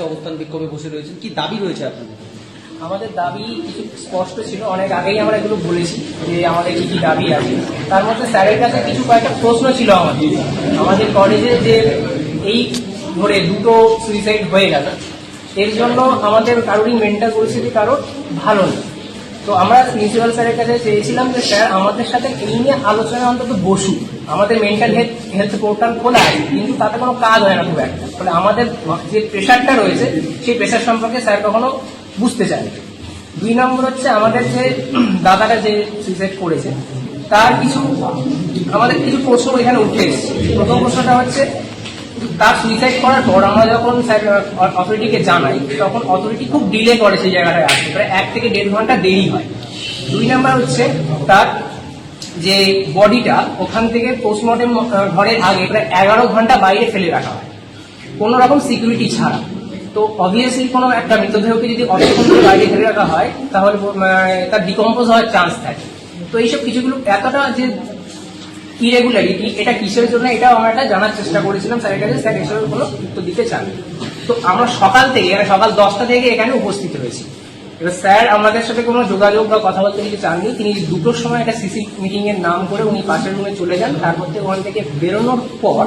যাচ্ছে অবস্থান বিক্ষোভে বসে রয়েছেন। কি দাবি রয়েছে আপনাদের? আমাদের দাবি কিছু স্পষ্ট ছিল, অনেক আগেই আমরা এগুলো বলেছি যে আমাদের কি কি দাবি আছে। তার মধ্যে স্যারের কাছে কিছু কয়েকটা প্রশ্ন ছিল আমাদের। আমাদের কলেজে যে এই ধরে দুটো সুইসাইড হয়ে গেল, এর জন্য আমাদের কারোরই মেন্টাল পরিস্থিতি কারোর ভালো নেই। তো আমরা প্রিন্সিপাল স্যারের কাছে চেয়েছিলাম যে, স্যার, আমাদের সাথে এই নিয়ে আলোচনা অন্তত বসুক আমাদের মেন্টাল হেলথ হেলথ পোর্টাল খোলা আছে, কিন্তু তাতে কোনো কাজ হয় না খুব একটা। ফলে আমাদের যে প্রেশারটা রয়েছে, সেই প্রেশার সম্পর্কে স্যার কখনো বুঝতে চায় দুই নম্বর হচ্ছে আমাদের যে দাদাটা যে সুইসাইড করেছে, তার কিছু, আমাদের কিছু প্রশ্ন এখানে উঠে এসেছে। প্রথম প্রশ্নটা হচ্ছে তার সুইসাইড করার পর আমরা যখন অথরিটিকে জানাই, তখন অথরিটি খুব ডিলে করে সেই জায়গাটায় আসতে। প্রায় এক থেকে দেড় ঘণ্টা দেরি হয়। দুই নাম্বার হচ্ছে তার যে বডিটা ওখান থেকে পোস্টমর্টেম ঘরের আগে প্রায় এগারো ঘণ্টা বাইরে ফেলে রাখা হয়। কোনো রকম সিকিউরিটি ছাড়া। তো অবভিয়াসলি কোনো একটা মৃতদেহকে যদি অতক্ষণ বাইরে ফেলে রাখা হয়, তাহলে তার ডিকম্পোজ হওয়ার চান্স থাকে। তো এইসব কিছুগুলো এতটা যে ইরেগুলারিটি এটা কিসের জন্য? এটাও আমরা একটা জানার চেষ্টা করেছিলাম স্যারের কাছে। স্যার এসবের কোনো উত্তর দিতে চান তো আমরা সকাল থেকে মানে সকাল দশটা থেকে এখানে উপস্থিত হয়েছি। এবার স্যার আমাদের সাথে কোনো যোগাযোগ বা কথা বলতে কিছু চাননি। তিনি দুটোর সময় একটা সিসি মিটিং এর নাম করে উনি পাশের রুমে চলে যান। তারপর থেকে ওখান থেকে বেরোনোর পর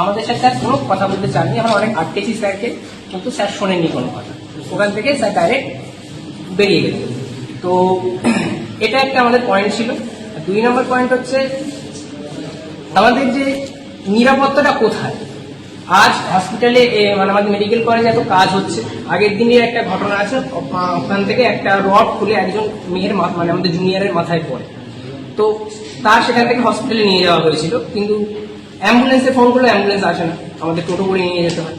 আমাদের সাথে স্যার কোনো কথা বলতে চাননি। আমরা অনেক আটকেছি স্যারকে, কিন্তু স্যার শোনেননি কোনো কথা। ওখান থেকে স্যার ডাইরেক্ট বেরিয়ে গেলেন। তো এটা একটা আমাদের পয়েন্ট ছিল। দুই নম্বর পয়েন্ট হচ্ছে আমাদের যে নিরাপত্তাটা কোথায়? আজ হসপিটালে মানে আমাদের মেডিকেল কলেজে এত কাজ হচ্ছে। আগের দিনের একটা ঘটনা আছে ওখান থেকে একটা রড খুলে একজন মেয়ের মানে আমাদের জুনিয়রের মাথায় পড়ে। তো তার সেখান থেকে হসপিটালে নিয়ে যাওয়া হয়েছিল, কিন্তু অ্যাম্বুলেন্সে ফোন করলে অ্যাম্বুলেন্স আসে না। আমাদের টোটো করে নিয়ে যেতে হয়।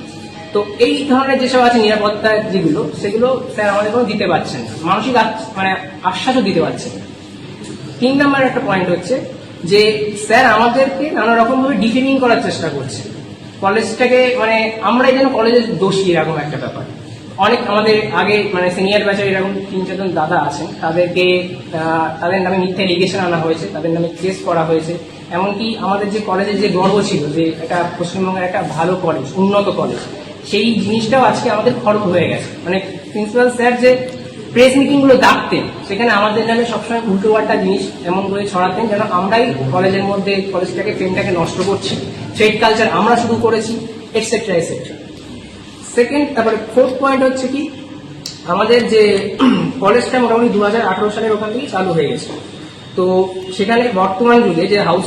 তো এই ধরনের যেসব আছে নিরাপত্তা যেগুলো, সেগুলো স্যার আমাদের কোনো দিতে পারছেন না। মানসিক মানে আশ্বাসও দিতে পারছেন না। তিন নম্বর একটা পয়েন্ট হচ্ছে যে স্যার আমাদেরকে নানা রকম ভাবে ডিফেন্ডিং করার চেষ্টা করছে। কলেজটাকে মানে আমরাই যেন কলেজের দোষী, এরকম একটা ব্যাপার। অনেক আমাদের আগে মানে সিনিয়র ব্যাচের এরকম তিন চারজন দাদা আছেন। তাদেরকে তাদের নামে মিথ্যা এলিগেশন আনা হয়েছে, তাদের নামে কেস করা হয়েছে। এমনকি আমাদের যে কলেজের যে গর্ব ছিল যে একটা পশ্চিমবঙ্গের একটা ভালো কলেজ, উন্নত কলেজ, সেই জিনিসটাও আজকে আমাদের খরচ হয়ে গেছে। মানে প্রিন্সিপাল স্যার যে প্রেস মিটিংগুলো ডাকতেন, সেখানে আমাদের নামে সবসময় উল্টো পাল্টা জিনিস এমন করে ছড়াতেন যেন আমরাই কলেজের মধ্যে, কলেজটাকে, ফ্রেমটাকে নষ্ট করছি। ট্রেড কালচার আমরা শুরু করেছি এটসেট্রা এটসেট্রা সেকেন্ড তারপরে ফোর্থ পয়েন্ট হচ্ছে কি, আমাদের যে কলেজটা মোটামুটি দু হাজার আঠারো সালের ওখান থেকে চালু হয়ে গেছে। তো সেখানে বর্তমান যুগে যে হাউস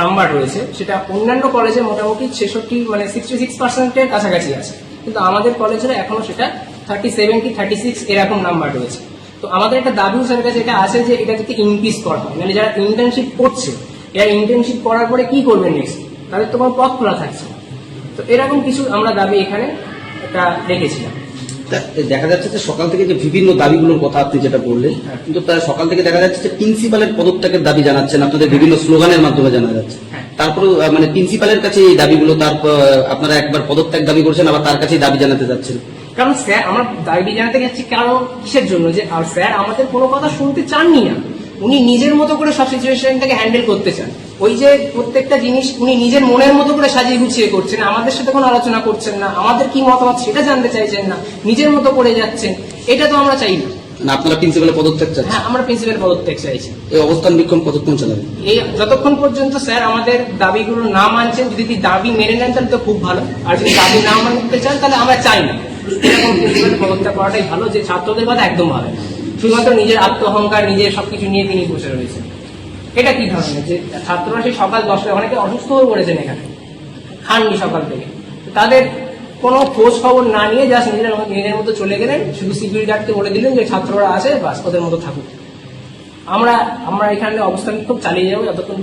নাম্বার রয়েছে, সেটা অন্যান্য কলেজে মোটামুটি ছেষট্টি মানে সিক্সটি সিক্স পার্সেন্টের কাছাকাছি আছে। কিন্তু আমাদের কলেজের এখনও সেটা থার্টি সেভেন কি থার্টি সিক্স এরকম নাম্বার রয়েছে। তো আমাদের একটা দাবি স্যারের কাছে এটা আছে যে এটা যাতে ইনক্রিজ করা হয় মানে যারা ইন্টার্নশিপ করছে এরা ইন্টার্নশিপ করার পরে কি করবে নেক্সট তাদের তো কোনো পথ খোলা থাকছে তো এরকম কিছু আমরা দাবি এখানে একটা রেখেছিলাম। দেখা যাচ্ছে যে সকাল থেকে যে বিভিন্ন দাবিগুলোর কথা আপনি যেটা বললেন হ্যাঁ। কিন্তু তার সকাল থেকে দেখা যাচ্ছে যে প্রিন্সিপালের পদত্যাগের দাবি জানাচ্ছেন আপনাদের বিভিন্ন স্লোগানের মাধ্যমে জানা যাচ্ছে। হ্যাঁ। তারপরে মানে প্রিন্সিপালের কাছে এই দাবিগুলো তারপর আপনারা একবার পদত্যাগ দাবি করছেন আবার তার কাছেই দাবি জানাতে যাচ্ছেন। কারণ স্যার আমার দাবি জানাতে গেছি কারণ কিসের জন্য? যে আর স্যার আমাদের কোনো কথা শুনতে চাননি না। উনি নিজের মতো করে সব সিচুয়েশনটাকে হ্যান্ডেল করতে চান। ওই যে প্রত্যেকটা জিনিস উনি নিজের মনের মতো করে সাজিয়ে গুছিয়ে করছেন আমাদের সাথে কোনো আলোচনা করছেন না আমাদের কি মতামত সেটা জানতে চাইছেন না নিজের মতো করে যাচ্ছেন এটা তো আমরা চাই না। না আপনারা প্রিন্সিপালের পদত্যাগ চাচ্ছেন হ্যাঁ আমরা প্রিন্সিপাল পদত্যাগ চাইছি। এই অবস্থান বিক্ষোভ কতক্ষণ চালাবেন এই যতক্ষণ পর্যন্ত স্যার আমাদের দাবিগুলো না মানছেন যদি দাবি মেনে নেন তাহলে তো খুব ভালো। আর যদি দাবি না মানতে চান তাহলে আমরা চাই না। প্রিন্সিপাল করাটাই ভালো, যে ছাত্রদের কথা একদম না। শুধুমাত্র নিজের আত্ম অহংকার নিজের সবকিছু নিয়ে তিনি বসে রয়েছেন। এটা কি ধরনের? যে ছাত্ররা সেই সকাল দশটায় অনেকে অসুস্থ হয়ে পড়েছেন এখানে, খাননি সকাল থেকে। তাদের কোনো খোঁজ খবর না নিয়ে জাস্ট নিজের নিজের মতো চলে গেলেন, শুধু সিকিউরিটি গার্ডকে বলে দিলেন যে ছাত্ররা আছে, বাস মতো থাকুক। আমরা আমরা এখানে অবস্থান খুব চালিয়ে যাব, যতক্ষণ